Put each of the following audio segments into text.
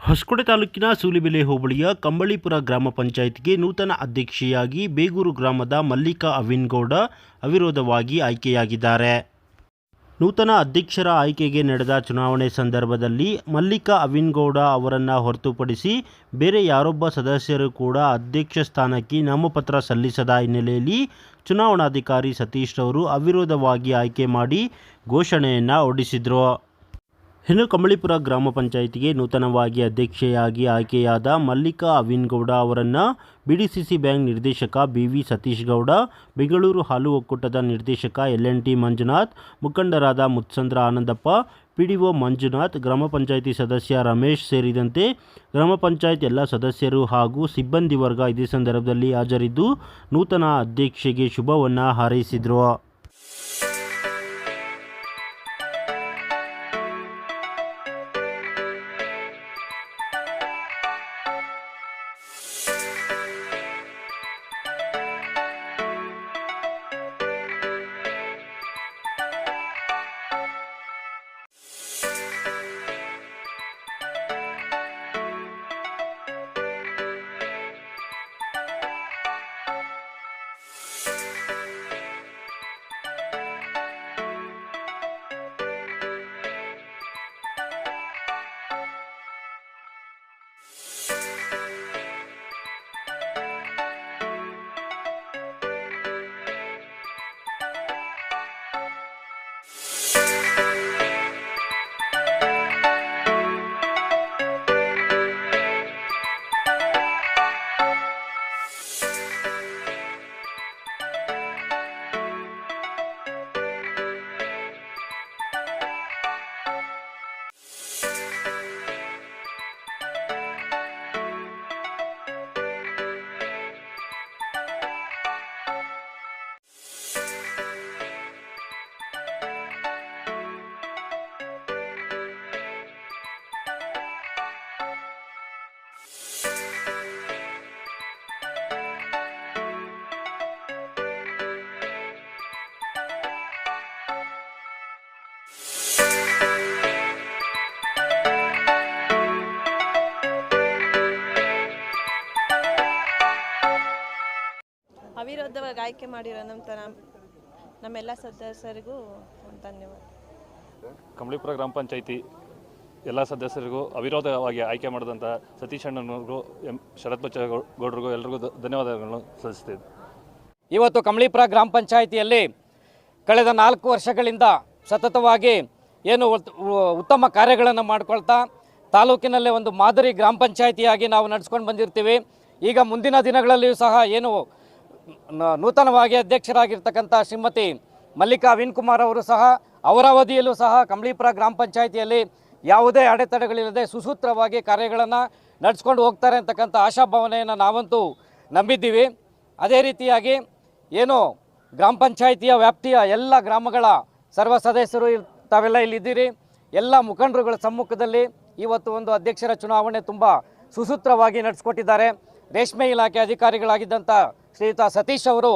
ಹೊಸಕೋಟೆ ತಾಲೂಕಿನ ಸೂಲಿಬೆಲೆ ಹೋಬಳಿಯ ಕಂಬಳಿಪುರ ಗ್ರಾಮ ಪಂಚಾಯತ್ಗೆ ನೂತನ ಅಧ್ಯಕ್ಷೆಯಾಗಿ ಬೇಗೂರು ಗ್ರಾಮದ ಮಲ್ಲಿಕಾ ಅವಿನ್ಗೌಡ ಅವಿರೋಧವಾಗಿ ಆಯ್ಕೆಯಾಗಿದ್ದಾರೆ. ನೂತನ ಅಧ್ಯಕ್ಷರ ಆಯ್ಕೆಗೆ ನಡೆದ ಚುನಾವಣೆ ಸಂದರ್ಭದಲ್ಲಿ ಮಲ್ಲಿಕಾ ಅವಿನ್ಗೌಡ ಅವರನ್ನು ಹೊರತುಪಡಿಸಿ ಬೇರೆ ಯಾರೊಬ್ಬ ಸದಸ್ಯರು ಕೂಡ ಅಧ್ಯಕ್ಷ ಸ್ಥಾನಕ್ಕೆ ನಾಮಪತ್ರ ಸಲ್ಲಿಸದ ಹಿನ್ನೆಲೆಯಲ್ಲಿ ಚುನಾವಣಾಧಿಕಾರಿ ಸತೀಶ್ ಅವರು ಅವಿರೋಧವಾಗಿ ಆಯ್ಕೆ ಮಾಡಿ ಘೋಷಣೆಯನ್ನು ಹೊರಡಿಸಿದರು. ಇನ್ನು ಕಂಬಳಿಪುರ ಗ್ರಾಮ ಪಂಚಾಯಿತಿಗೆ ನೂತನವಾಗಿ ಅಧ್ಯಕ್ಷೆಯಾಗಿ ಆಯ್ಕೆಯಾದ ಮಲ್ಲಿಕಾ ಅವಿನ್ಗೌಡ ಅವರನ್ನು ಬಿಡಿಸಿಸಿ ಬ್ಯಾಂಕ್ ನಿರ್ದೇಶಕ ಬಿ ವಿ ಸತೀಶ್ ಗೌಡ ಬೆಂಗಳೂರು ಹಾಲು ಒಕ್ಕೂಟದ ನಿರ್ದೇಶಕ ಎಲ್ ಎನ್ ಟಿ ಮಂಜುನಾಥ್, ಮುಖಂಡರಾದ Mutsandra Anandappa P D O Manjunath, ಗ್ರಾಮ ಪಂಚಾಯಿತಿ ಸದಸ್ಯ ರಮೇಶ್ ಸೇರಿದಂತೆ ಗ್ರಾಮ ಪಂಚಾಯತ್ ಎಲ್ಲ ಸದಸ್ಯರು ಹಾಗೂ ಸಿಬ್ಬಂದಿ ವರ್ಗ ಇದೇ ಸಂದರ್ಭದಲ್ಲಿ ಹಾಜರಿದ್ದು, ನೂತನ ಅಧ್ಯಕ್ಷೆಗೆ ಶುಭವನ್ನು ಹಾರೈಸಿದರು. ಅವಿರೋಧವಾಗಿ ಆಯ್ಕೆ ಮಾಡಿರೋ ನಮ್ಮ ತ- ನಮ್ಮೆಲ್ಲ ಸದಸ್ಯರಿಗೂ ಧನ್ಯವಾದ. ಕಂಬಳಿಪುರ ಗ್ರಾಮ ಪಂಚಾಯಿತಿ ಎಲ್ಲ ಸದಸ್ಯರಿಗೂ ಅವಿರೋಧವಾಗಿ ಆಯ್ಕೆ ಮಾಡಿದಂಥ ಸತೀಶ್ ಅಣ್ಣನವ್ರಿಗೂ ಎಂ ಶರತ್ ಬಚ್ಚ ಗೌಡ್ರಿಗೂ ಎಲ್ರಿಗೂ ಧನ್ಯವಾದಗಳನ್ನು ಸಲ್ಲಿಸ್ತೀವಿ ಇವತ್ತು ಕಂಬಳಿಪುರ ಗ್ರಾಮ ಪಂಚಾಯಿತಿಯಲ್ಲಿ ಕಳೆದ ನಾಲ್ಕು ವರ್ಷಗಳಿಂದ ಸತತವಾಗಿ ಏನು ಉತ್- ಉತ್ತಮ ಕಾರ್ಯಗಳನ್ನು ಮಾಡ್ಕೊಳ್ತಾ ತಾಲೂಕಿನಲ್ಲೇ ಒಂದು ಮಾದರಿ ಗ್ರಾಮ ಪಂಚಾಯಿತಿಯಾಗಿ ನಾವು ನಡೆಸ್ಕೊಂಡು ಬಂದಿರ್ತೀವಿ. ಈಗ ಮುಂದಿನ ದಿನಗಳಲ್ಲಿಯೂ ಸಹ ಏನು ನೂತನವಾಗಿ ಅಧ್ಯಕ್ಷರಾಗಿರ್ತಕ್ಕಂಥ ಶ್ರೀಮತಿ ಮಲ್ಲಿಕಾ ವಿನ್ ಕುಮಾರ್ ಅವರು ಸಹ, ಅವರ ಅವಧಿಯಲ್ಲೂ ಸಹ ಕಂಬಳಿಪುರ ಗ್ರಾಮ ಪಂಚಾಯಿತಿಯಲ್ಲಿ ಯಾವುದೇ ಅಡೆತಡೆಗಳಿಲ್ಲದೆ ಸುಸೂತ್ರವಾಗಿ ಕಾರ್ಯಗಳನ್ನು ನಡೆಸ್ಕೊಂಡು ಹೋಗ್ತಾರೆ ಅಂತಕ್ಕಂಥ ಆಶಾಭಾವನೆಯನ್ನು ನಾವಂತೂ ನಂಬಿದ್ದೀವಿ. ಅದೇ ರೀತಿಯಾಗಿ ಏನು ಗ್ರಾಮ ಪಂಚಾಯಿತಿಯ ವ್ಯಾಪ್ತಿಯ ಎಲ್ಲ ಗ್ರಾಮಗಳ ಸರ್ವ ಸದಸ್ಯರು ತಾವೆಲ್ಲ ಇಲ್ಲಿದ್ದೀರಿ. ಎಲ್ಲ ಮುಖಂಡರುಗಳ ಸಮ್ಮುಖದಲ್ಲಿ ಇವತ್ತು ಒಂದು ಅಧ್ಯಕ್ಷರ ಚುನಾವಣೆ ತುಂಬ ಸುಸೂತ್ರವಾಗಿ ನಡೆಸ್ಕೊಟ್ಟಿದ್ದಾರೆ. ರೇಷ್ಮೆ ಇಲಾಖೆ ಅಧಿಕಾರಿಗಳಾಗಿದ್ದಂಥ ಶ್ರೀಯುತ ಸತೀಶ್ ಅವರು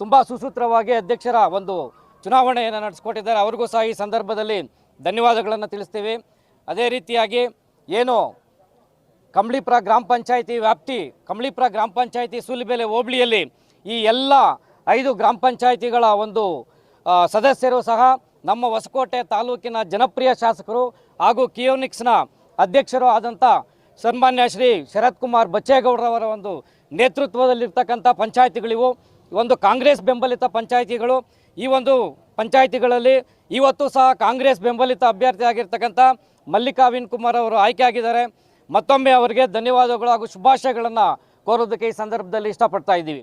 ತುಂಬ ಸುಸೂತ್ರವಾಗಿ ಅಧ್ಯಕ್ಷರ ಒಂದು ಚುನಾವಣೆಯನ್ನು ನಡೆಸ್ಕೊಟ್ಟಿದ್ದಾರೆ. ಅವ್ರಿಗೂ ಸಹ ಈ ಸಂದರ್ಭದಲ್ಲಿ ಧನ್ಯವಾದಗಳನ್ನು ತಿಳಿಸ್ತೀವಿ. ಅದೇ ರೀತಿಯಾಗಿ ಏನು ಕಂಬಳಿಪುರ ಗ್ರಾಮ ಪಂಚಾಯಿತಿ ವ್ಯಾಪ್ತಿ ಕಂಬಳಿಪುರ ಗ್ರಾಮ ಪಂಚಾಯಿತಿ ಸೂಲಿಬೆಲೆ ಹೋಬಳಿಯಲ್ಲಿ ಈ ಎಲ್ಲ ಐದು ಗ್ರಾಮ ಪಂಚಾಯಿತಿಗಳ ಒಂದು ಸದಸ್ಯರು ಸಹ ನಮ್ಮ ಹೊಸಕೋಟೆ ತಾಲೂಕಿನ ಜನಪ್ರಿಯ ಶಾಸಕರು ಹಾಗೂ ಕಿಯೋನಿಕ್ಸ್ನ ಅಧ್ಯಕ್ಷರು ಆದಂಥ ಸನ್ಮಾನ್ಯ ಶ್ರೀ ಶರತ್ ಕುಮಾರ್ ಬಚ್ಚೇಗೌಡರವರ ಒಂದು ನೇತೃತ್ವದಲ್ಲಿರ್ತಕ್ಕಂಥ ಪಂಚಾಯಿತಿಗಳಿವು. ಒಂದು ಕಾಂಗ್ರೆಸ್ ಬೆಂಬಲಿತ ಪಂಚಾಯಿತಿಗಳು. ಈ ಒಂದು ಪಂಚಾಯಿತಿಗಳಲ್ಲಿ ಇವತ್ತು ಸಹ ಕಾಂಗ್ರೆಸ್ ಬೆಂಬಲಿತ ಅಭ್ಯರ್ಥಿ ಆಗಿರ್ತಕ್ಕಂಥ ಮಲ್ಲಿಕಾ ಅವಿನ್ ಕುಮಾರ್ ಅವರು ಆಯ್ಕೆಯಾಗಿದ್ದಾರೆ. ಮತ್ತೊಮ್ಮೆ ಅವರಿಗೆ ಧನ್ಯವಾದಗಳು ಹಾಗೂ ಶುಭಾಶಯಗಳನ್ನು ಕೋರೋದಕ್ಕೆ ಈ ಸಂದರ್ಭದಲ್ಲಿ ಇಷ್ಟಪಡ್ತಾ ಇದ್ದೀವಿ.